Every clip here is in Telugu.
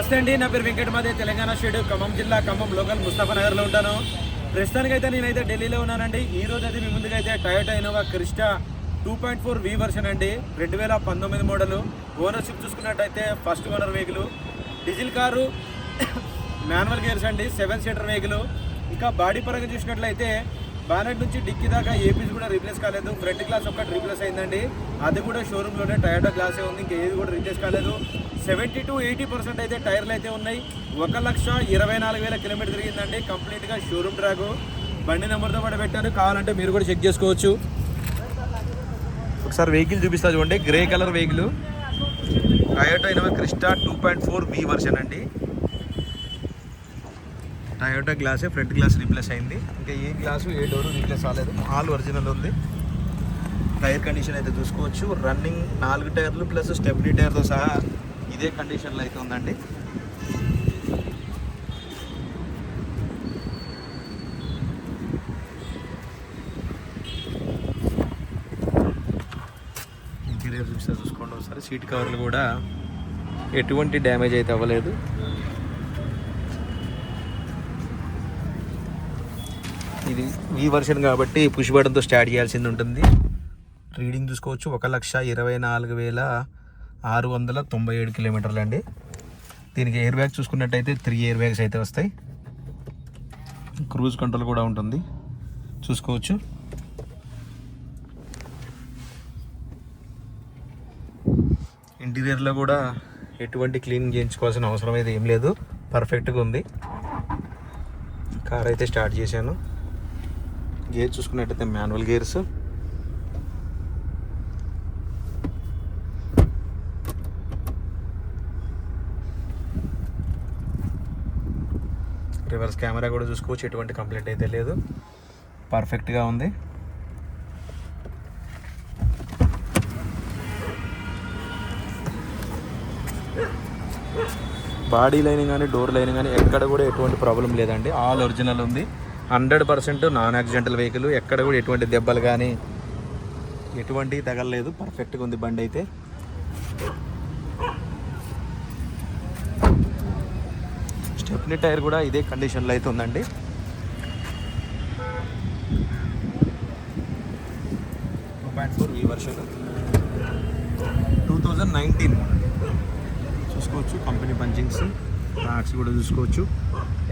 నమస్తే అండి నా పేరు వెంకటమాదే తెలంగాణ స్టేట్ ఖమ్మం జిల్లా ఖమ్మం లోకల్ ముస్తాఫా నగర్లో ఉంటాను. ప్రస్తుతానికి అయితే నేనైతే ఢిల్లీలో ఉన్నానండి. ఈ రోజు అయితే మీ ముందుగా అయితే Toyota Innova Crysta two point four V version అండి. రెండు వేల పంతొమ్మిది మోడలు. ఓనర్షిప్ చూసుకున్నట్టయితే first owner vehicle diesel car manual gears అండి సెవెన్ సీటర్ వెహికల్ ఇంకా బాడీ పరంగా చూసినట్లయితే బానెట్ నుంచి డిక్కీ దాకా ఏపీస్ కూడా రీప్లేస్ కాలేదు. ఫ్రంట్ గ్లాస్ ఒక్కటి రీప్లేస్ అయిందండి. అది కూడా షోరూంలోనే టయోటా గ్లాసే ఉంది. ఇంకా ఏది కూడా రీప్లేస్ కాలేదు. సెవెంటీ టు ఎయిటీ పర్సెంట్ అయితే టైర్లు అయితే ఉన్నాయి. ఒక లక్ష ఇరవై నాలుగు వేల కిలోమీటర్ తిరిగిందండి. కంప్లీట్గా షోరూమ్ ట్రాక్ బండి నెంబర్తో పాటు పెట్టారు. కావాలంటే మీరు కూడా చెక్ చేసుకోవచ్చు. ఒకసారి వెహికల్ చూపిస్తా చూడండి. Grey colour vehicle Toyota Innova Crysta two point four V version అండి. టయోటా గ్లాసే ఫ్రంట్ గ్లాస్ రీప్లేస్ అయింది. ఇంకా ఏ గ్లాసు ఏ డోర్ రీప్లేస్ అవ్వలేదు. ఆల్ ఒరిజినల్ ఉంది. టైర్ కండిషన్ అయితే చూసుకోవచ్చు. రన్నింగ్ నాలుగు టైర్లు ప్లస్ స్టెప్నీ టైర్తో సహా ఇదే కండిషన్లో అయితే ఉందండి. ఇంటీరియర్ చూస్తే చూసుకోండి ఒకసారి. సీట్ కవర్లు కూడా ఎటువంటి డ్యామేజ్ అయితే అవ్వలేదు. ఇది ఈ వర్షన్ కాబట్టి పుష్ బటన్తో స్టార్ట్ చేయాల్సింది ఉంటుంది. రీడింగ్ చూసుకోవచ్చు. ఒక లక్ష ఇరవై నాలుగు వేల ఆరు వందల తొంభై ఏడు కిలోమీటర్లు అండి. దీనికి ఎయిర్ బ్యాగ్ చూసుకున్నట్టయితే త్రీ ఎయిర్ బ్యాగ్స్ అయితే వస్తాయి. క్రూజ్ కంట్రోల్ కూడా ఉంటుంది. చూసుకోవచ్చు. ఇంటీరియర్లో కూడా ఎటువంటి క్లీన్ చేయించుకోవాల్సిన అవసరం అయితే ఏం లేదు. పర్ఫెక్ట్గా ఉంది. కార్ అయితే స్టార్ట్ చేశాను. గేర్ చూసుకున్నట్టయితే మాన్యువల్ గేర్స్. రివర్స్ కెమెరా కూడా చూసుకోవచ్చు ఎటువంటి కంప్లైంట్ అయితే లేదు. పర్ఫెక్ట్గా ఉంది. బాడీ లైన్ కానీ డోర్ లైన్ కానీ ఎక్కడ కూడా ఎటువంటి ప్రాబ్లం లేదండి. ఆల్ ఒరిజినల్ ఉంది. Hundred percent non accidental vehicle. ఎక్కడ కూడా ఎటువంటి దెబ్బలు కానీ ఎటువంటి తగలలేదు. పర్ఫెక్ట్గా ఉంది బండి అయితే. స్టెప్నీ టైర్ కూడా ఇదే కండిషన్లో అయితే ఉందండి. టూ పాయింట్ ఫోర్ ఈ వర్షన్. Two thousand nineteen. చూసుకోవచ్చు కంపెనీ పంచింగ్స్ మార్క్స్ కూడా చూసుకోవచ్చు.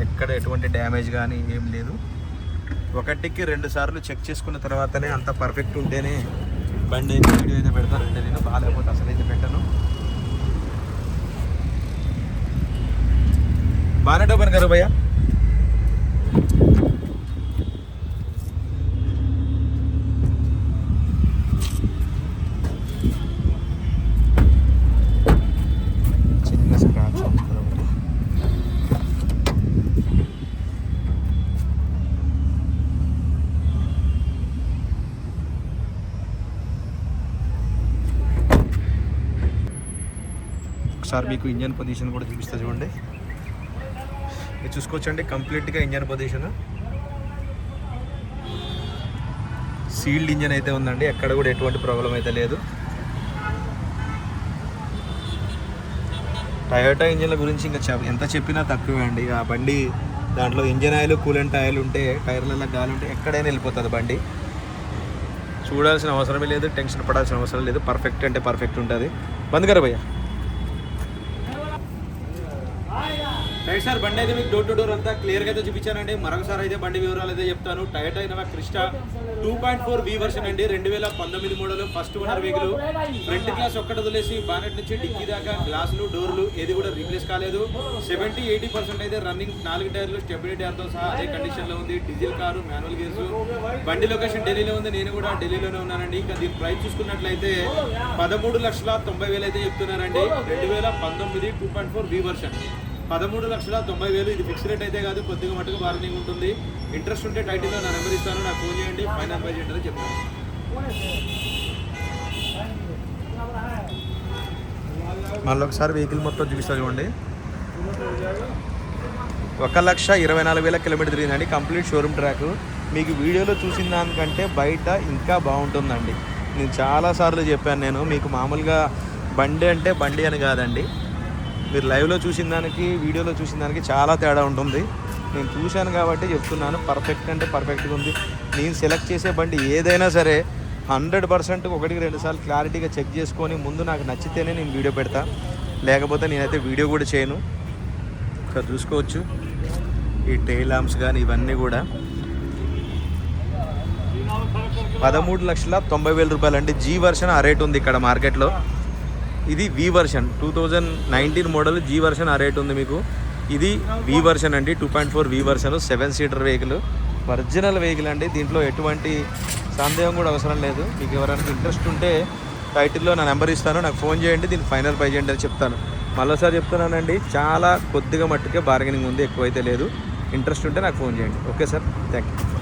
ఎక్కడ ఎటువంటి డ్యామేజ్ కానీ ఏం లేదు. ఒకటికి రెండు సార్లు చెక్ చేసుకున్న తర్వాతనే అంత పర్ఫెక్ట్ ఉంటేనే బండి అయితే వీడియో అయితే పెడతానంటే నేను బాగాలేకపోతే అసలు అయితే పెట్టను. బాగానే ఓపెన్ గారు భయ్యా ఒకసారి మీకు ఇంజన్ పొజిషన్ కూడా చూపిస్తా చూడండి. ఇది చూసుకోవచ్చండి కంప్లీట్గా ఇంజన్ పొజిషన్ సీల్డ్ ఇంజన్ అయితే ఉందండి ఎక్కడ కూడా ఎటువంటి ప్రాబ్లం అయితే లేదు. టయోటా ఇంజన్ల గురించి ఇంకా చెప్ ఎంత చెప్పినా తక్కువే అండి. ఆ బండి దాంట్లో ఇంజన్ ఆయిల్ కూలెంట్ ఆయిల్ ఉంటే టైర్లలో గాలి ఉంటే ఎక్కడైనా వెళ్ళిపోతుంది బండి. చూడాల్సిన అవసరమే లేదు టెన్షన్ పడాల్సిన అవసరం లేదు. పర్ఫెక్ట్ అంటే పర్ఫెక్ట్ ఉంటుంది. బంద్ గారు భయ్యా. రైట్ సార్ బండి అయితే మీకు డోర్ టు డోర్ అంతా క్లియర్గా అయితే చూపించానండి. మరొకసారి అయితే బండి వివరాలు అయితే చెప్తాను. టయోటా అయిన Crysta two point four V version అండి. రెండు వేల పంతొమ్మిది model first owner vehicle front glass ఒక్కటి వదిలేసి బానెట్ నుంచి డిక్కీ దాకా గ్లాసులు డోర్లు ఏది కూడా రీప్లేస్ కాలేదు. సెవెంటీ ఎయిటీ పర్సెంట్ అయితే రన్నింగ్ నాలుగు టైర్లు స్టెబిలిటీ టైర్తో సహా అదే కండిషన్లో ఉంది. డీజిల్ కారు మాన్యువల్ గేర్స్ బండి లొకేషన్ ఢిల్లీలో ఉంది. నేను కూడా ఢిల్లీలోనే ఉన్నానండి. ఇంకా దీని ప్రైస్ చూసుకున్నట్లయితే పదమూడు లక్షల తొంభై వేలు అయితే చెప్తున్నారండి. రెండు వేల పంతొమ్మిది two point four V version పదమూడు లక్షల తొంభై వేలు. ఇది ఫిక్స్ రేట్ అయితే కాదు కొద్దిగా మటుకు బార్గెనింగ్ ఉంటుంది. ఇంట్రెస్ట్ ఉంటే టైటిల్లో నా నెంబర్ ఇస్తాను నాకు ఫోన్ చేయండి ఫైనల్ బడ్జెట్ అని చెప్తాను. మళ్ళీ ఒకసారి వెహికల్ మొత్తం చూపిస్తా చూడండి. ఒక లక్ష ఇరవై నాలుగు వేల కిలోమీటర్ తిరిగిందండి కంప్లీట్ షోరూమ్ ట్రాక్ మీకు వీడియోలో చూసిన దానికంటే బయట ఇంకా బాగుంటుందండి. నేను చాలాసార్లు చెప్పాను నేను మీకు మామూలుగా బండి అంటే బండి అని కాదండి. మీరు లైవ్లో చూసిన దానికి వీడియోలో చూసిన దానికి చాలా తేడా ఉంటుంది. నేను చూశాను కాబట్టి చెప్తున్నాను. పర్ఫెక్ట్ అంటే పర్ఫెక్ట్గా ఉంది. నేను సెలెక్ట్ చేసే బండి ఏదైనా సరే హండ్రెడ్ పర్సెంట్ ఒకటికి రెండు సార్లు క్లారిటీగా చెక్ చేసుకొని ముందు నాకు నచ్చితేనే నేను వీడియో పెడతా. లేకపోతే నేనైతే వీడియో కూడా చేయను. ఇక్కడ చూసుకోవచ్చు. ఈ టైల్ ల్యాంప్స్ కానీ ఇవన్నీ కూడా. పదమూడు లక్షల తొంభై వేల రూపాయలు అంటే జీ వర్షన్ ఆ రేట్ ఉంది ఇక్కడ మార్కెట్లో ఇది V version two thousand nineteen model G version ఆ రేట్ ఉంది మీకు. ఇది వి వర్షన్ అండి. Two point four V version seven seater vehicle original vehicle అండి. దీంట్లో ఎటువంటి సందేహం కూడా అవసరం లేదు. మీకు ఎవరైనా ఇంట్రెస్ట్ ఉంటే టైటిల్లో నా నెంబర్ ఇస్తాను. నాకు ఫోన్ చేయండి. దీనికి ఫైనల్ పై చేయండి అని చెప్తాను. మరోసారి చెప్తున్నానండి. చాలా కొద్దిగా మట్టుకే బార్గెనింగ్ ఉంది. ఎక్కువైతే లేదు. ఇంట్రెస్ట్ ఉంటే నాకు ఫోన్ చేయండి. Okay sir thank you